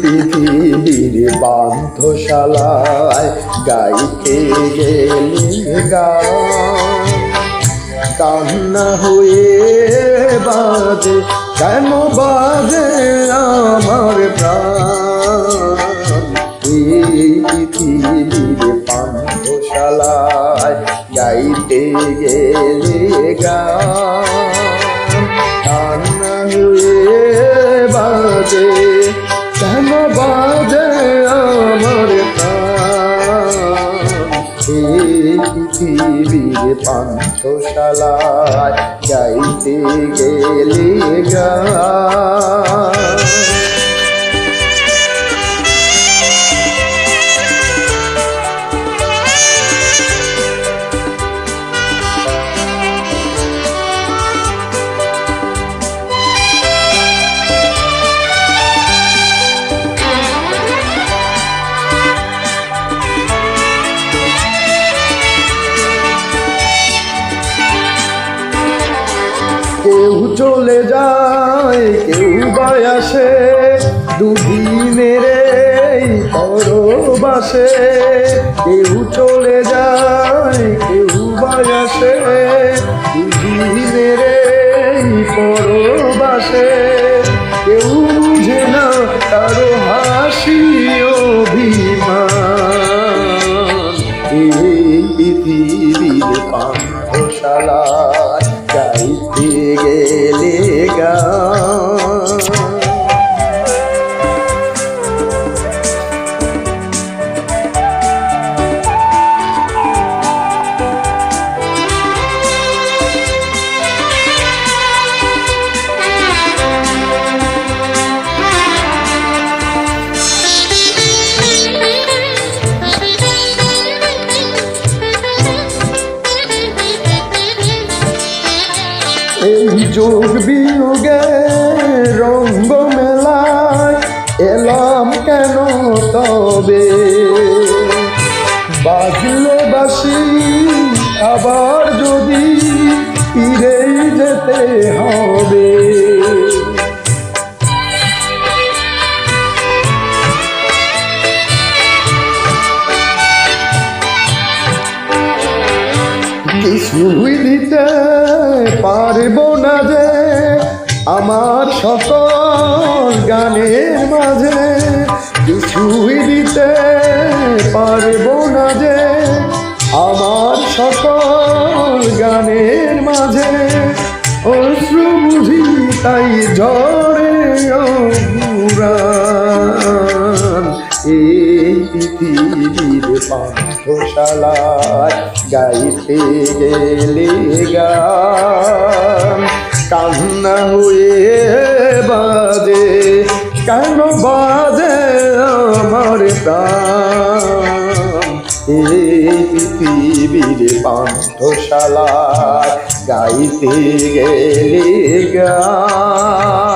পৃথিবীর বান্ধশালায় গাইতে গেলে কান্না হয়ে বাজে, কেন বাজে আমার প্রাণ? এই পৃথিবীর গাইতে গেলে গান পৃথিবীর পান্থশালায় যাইতে গেলে গান চলে যায়, কেউ বা আসে, দুদিনের বাসে কেউ চলে যায়, কেউ বা আসে, দুদিনের পরবাসে। কেউ বুঝে না কারও গেলে যোগ বিয়োগে রঙ্গ মেলায় এলাম কেন তবে? বাজলে বাসি আবার যদি ফিরেই যেতে হবে। কিছুই দিতে পারব না যে আমার সকল গানের মাঝে। কিছুই দিতে পারব না যে আমার সকল গানের মাঝে। অশ্রু বুঝি তাই ঝরে পৃথিবীর গাইতে গেলে গান। কান্না হয়ে বাজে, কেন বাজে আমার পৃথিবীর পান্থশালায় গাইতে গেলে গান।